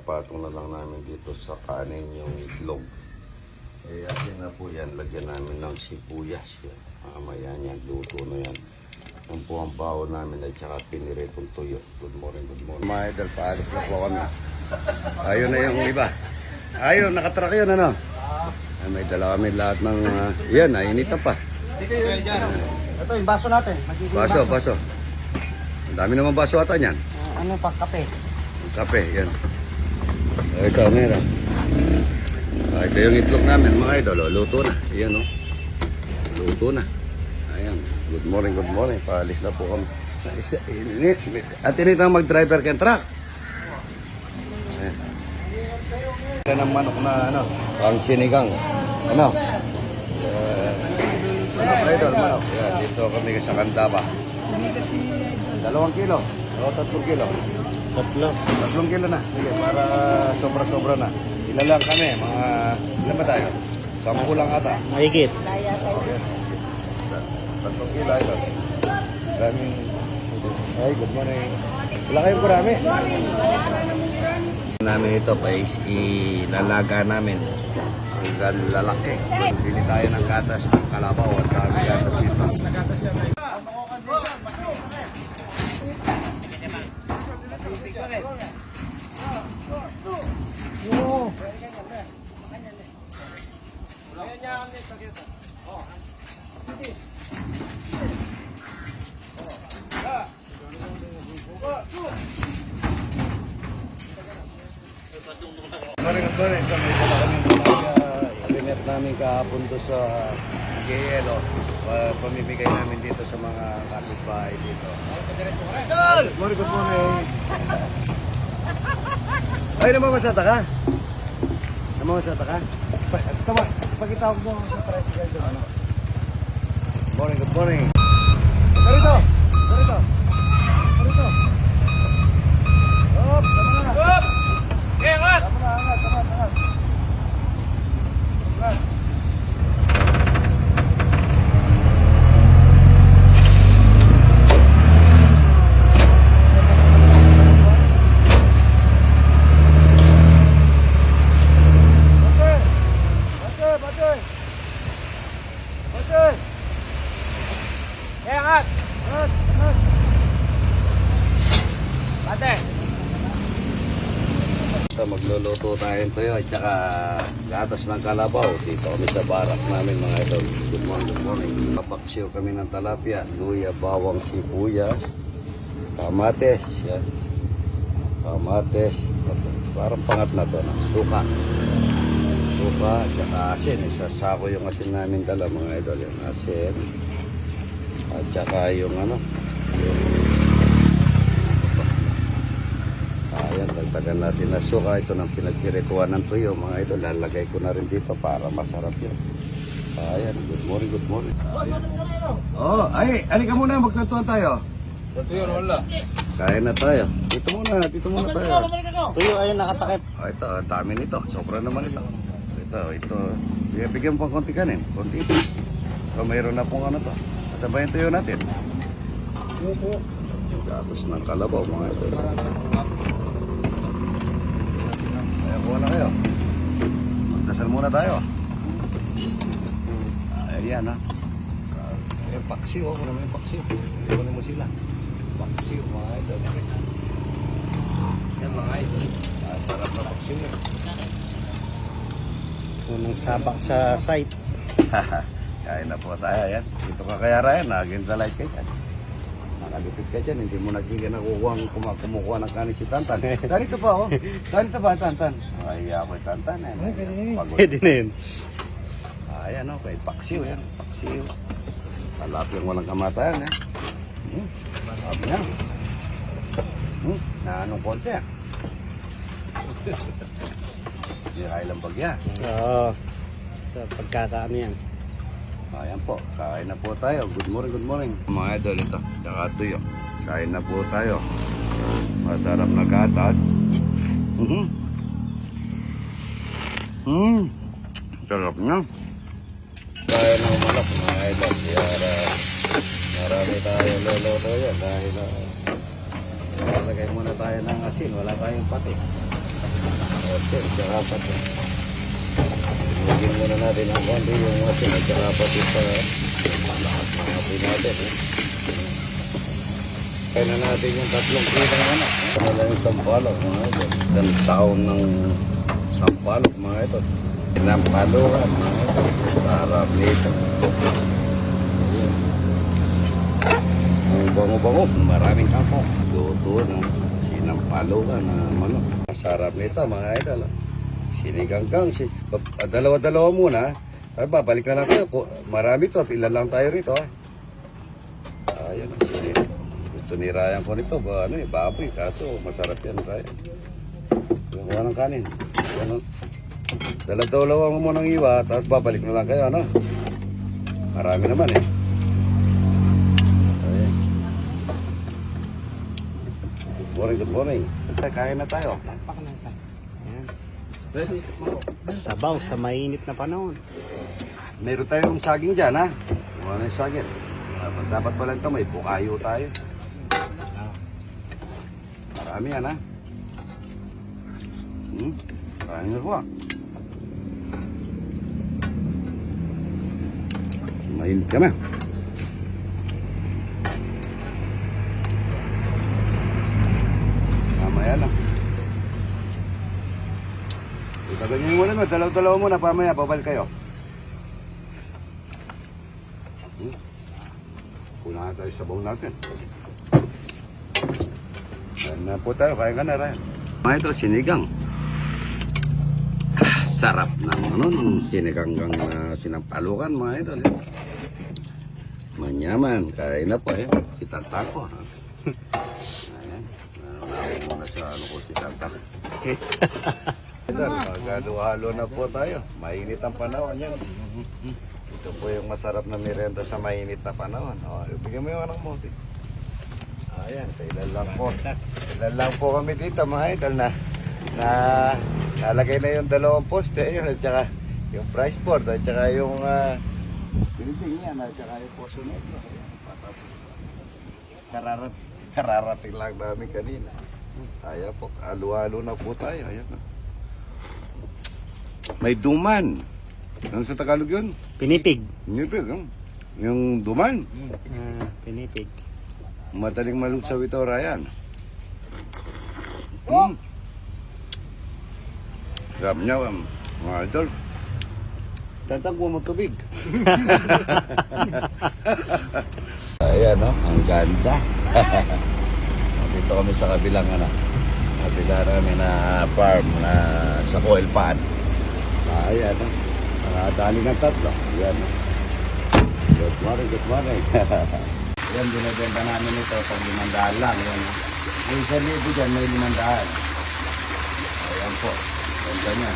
ipapatong na lang namin dito sa kanin yung itlog. Eh, asin na po yan. Lagyan namin ng sibuyas. Yan. Mamaya yan. Luto na yan. Yan po ang bawo namin at saka piniritong tuyo. Good morning, good morning. Mga idol, paalis na po kami. Ayun na yung iba. Ayun, nakatrak yun, ano? Ay, may dala kami lahat ng... Uh, yan, nainitan pa. Dito yun, dyan. Ito yung baso natin. Magiging Baso, baso. Ang dami naman baso ata niyan. Ah, ano pa, kape. Kape, yan. Ay, meron. Ah, ito yung itlog namin, mga idol. Luto na. Ayan, oh. Luto na. Ayan. Good morning, good morning. Paalis na po kami. At inita mag-driver kang truck. Ayan. Ito ng manok na, ano, ang sinigang. Ano? Uh, manok, idol, manok. Yan, dito kami sa Candaba. Dalawang kilo. O, tatlong kilo. Tatlo. Tatlong kilo na. Sige, para sobra-sobra na. Ilan lang kami, mga... Ilan ba tayo? Sampu lang ata. Mahigit. Okay. Tatlong kilo, ito. Daming... Ay, good morning. Wala kayong kurami? namin ito pa is ilalaga namin hanggang lalaki. Bili tayo ng gatas ng kalabaw at dami gatas dito. Morning, good morning. Kami Rinat namin kahapon doon sa Gayelo. Uh, pamimigay namin dito sa mga kapitbahay dito. Good morning, good morning. Ay, namamasata ka? Namamasata ka? Pa- Tama, pagkitawag mo ako sa tricycle doon. Morning, good morning. Ganito! Ganito! Ganito! Magluluto tayo ng at saka gatas ng kalabaw. Dito kami sa barak namin mga idol. Good morning, good morning. Papaksiw kami ng talapia, luya, bawang, sibuyas, kamates. Yan. Kamates. Parang pangat na to. No? Suka. Suka at saka asin. Isasako yung asin namin dala mga idol. Yung asin. At saka yung ano, yung Ayan, dagdagan natin na suka. Ito ng pinagpirituan ng tuyo, mga idol. Lalagay ko na rin dito para masarap yun. Ayan, good morning, good morning. Oh, ay, alika muna, magkantuan tayo. Tuyo, wala. Kain na tayo. Dito muna, dito muna tayo. Tuyo, ayun, nakatakip. Oh, ito, ang dami nito. Sobra naman ito. Ito, ito. Bigyan, pang konti kanin. Konti ito. So, mayroon na pong ano to. Kasabay yung tuyo natin. Gatos ng kalabaw, mga ito. Kaya kuha na kayo. Magdasal muna tayo. Ayan, ha. Yung paksiw, ako naman yung paksiw. Iwanin mo sila. Paksiw, mga ito. Yan, mga idol. Ah, sarap na paksiw yun. Unang sabak sa site. Kain na po tayo yan. Dito ka kaya Ryan, naging delight ka dyan. Nakalipit ka dyan, hindi mo nagkiga nakukuha ang kuma- kumukuha ng kanin si Tantan. Ganito pa oh. Ganito ba, Tantan? Ay, ako yung Tantan. Eh. Pagod. Pwede na yun. Ayan oh, kay Paksiw yan. Paksiw. Talapyang walang kamatayan eh. Hmm. Sabi niya. Hmm. Na anong konti ah. Hindi kaya lang bagya. Oo. Sa pagkakaano yan. Ayan po, kain na po tayo. Good morning, good morning. Mga idol, ito, tsaka tuyo. Kain na po tayo. Masarap na gatas. Mhm. Hmm. Sarap na. Kaya na umalap, mga idol. Uh, marami tayo loloto yan dahil uh, Lalagay muna tayo ng asin, wala tayong pati. asin, tsaka pati. Lagyan muna natin ang konti yung asin at tsaka pati sa apoy natin. Kaya na natin yung tatlong kilang ano. Ano lang yung sampalok mga ito. Isang taon ng sampalok mga ito. Sinampalukan mga ito. Sarap nito. Ang bango-bango. Maraming kampo. Luto ng sinampalukan na manok. Sarap nito mga ito. Siniganggang. Si, pa- dalawa-dalawa muna. Tapos babalik na lang tayo. Marami to. Ilan lang tayo rito. Ah. Ayan, sige. Gusto ni Ryan ko nito, ba, ano eh, baboy. Kaso, masarap yan, Ryan. Kuha ng kanin. Ano? Dala-dalawa mo munang iwa, tapos babalik na lang kayo, ano? Marami naman eh. Good morning, good morning. Kain na tayo. Ayan. Sabaw sa mainit na panahon. Meron tayong saging dyan, ha? Ano yung saging? Dapat, dapat pala ito, may bukayo tayo. Marami yan, ha? Hmm? Marami na po, Mainit kami. Mamaya lang. Itagal niyo muna mo, dalaw-dalaw muna, pamaya, babalik kayo. Hmm? Kunahan tayo sa bawang natin. Kain na po tayo, kain ka na rin. Ito, sinigang. Ah, Sarap ng ano, ng sinigang gang uh, sinampalukan mga ito. Manyaman, kain na po eh. Si Tanta ko. Ha? Ayan, nanaw muna sa ano ko si Tanta. Ito, magalo-halo na po tayo. Mainit ang panahon yan. Ito po yung masarap na merienda sa mainit na panahon. O, bigyan mo yung anak mo. Ayan, kailan lang po. Kailan lang po kami dito, mga idol, na, na nalagay na yung dalawang poste, yun, at saka yung price board, at saka yung uh, building yan, at saka yung poso na ito. Ayan, patapos. Kararating, kararating lang namin kanina. Ayan po, alo-alo na po tayo. Ayan na. May duman. Ano sa Tagalog yun? Pinipig. Nipig, yung, yung duman. Ah, pinipig. Madaling malusaw ito, Ryan. Hmm. Sarap niya, um, mga idol. Tatagwa mo tubig. Ayan, no? Ang ganda. Dito kami sa kabilang, ano, kabila namin na farm na sa coil pan. Ayan, no? Nakadali ng tatlo. Ayan? Good morning, good morning. Yan, binibenta namin ito pag limandaan lang. Yan. Yung isa libo dyan, may limandaan. Ayan po. Ganda niya.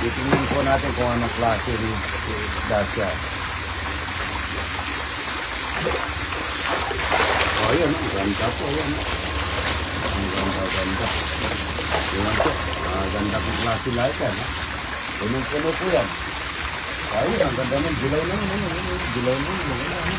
Titingnan po natin kung anong klase ni si Dacia. Oh. Ang ganda po. Yan. Ang ganda, ganda. Yan po. Ang ganda kong klase lahat yan. ha? Punong-puno po yan. Ayun, ang ganda ng dilaw na. Ayun, ayun, Dilaw na. Ayun, ayun.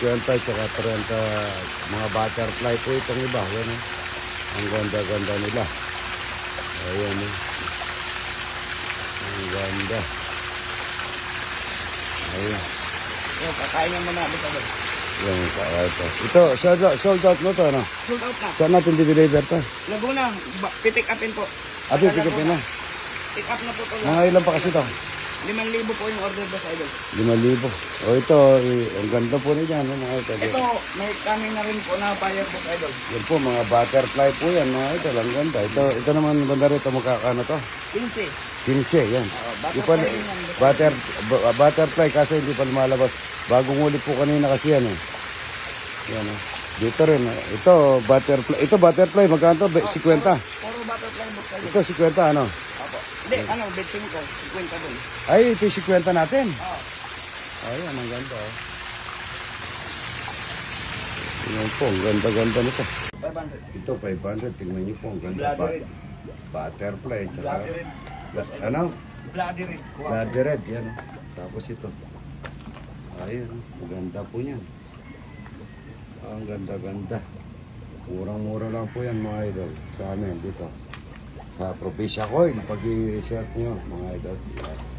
20 tsaka 30 mga butterfly po itong iba. Yan, eh. Ang ganda-ganda nila. Ayan eh. Ang ganda. Ayan. Yung kakain mo na dito ba? Yan kaya ito. Sold out, sold out mo to, ano? Sold out na. Saan natin di-deliver to? Laguna, ba- pipick upin po. Ate, pick up na. Pick up na po to. Mga ilan pa kasi to? 5,000 po yung order ba sa idol? 5,000. O ito, eh, ang ganda po niya, no, mga ito. Ito, may kami na rin po na buyer po sa idol. Yan po, mga butterfly po yan, mga ito. Ang ganda. Ito, ito naman, banda rito, magkakano to? 15. 15, yan. Oh, Di pa, butterfly butter, bu- butterfly kasi hindi pa lumalabas. Bagong uli po kanina kasi yan eh. Yan eh. Dito rin. eh. Ito, butterfly. Ito, butterfly. Magkano? Be- 50. Puro butterfly book sa idol. Ito, 50 ano? Opo. Hindi, ano, bet 5. 50 dun. Ay, ito yung 50 natin. Oo. Ayan, ang ganda oh. Tingnan po, ang ganda-ganda nito. 500. Ito, 500. Tingnan niyo po, ang ganda. Bloody butterfly. Tsaka, Bloody red. Ano? Bloody red. Bloody red, yan. oh. Tapos ito. Ayun, oh. ang ganda po niyan. Ang ganda-ganda. Murang-mura lang po yan mga idol sa amin dito. Sa Probinsya Coin, pag i-search nyo mga idol. Yan.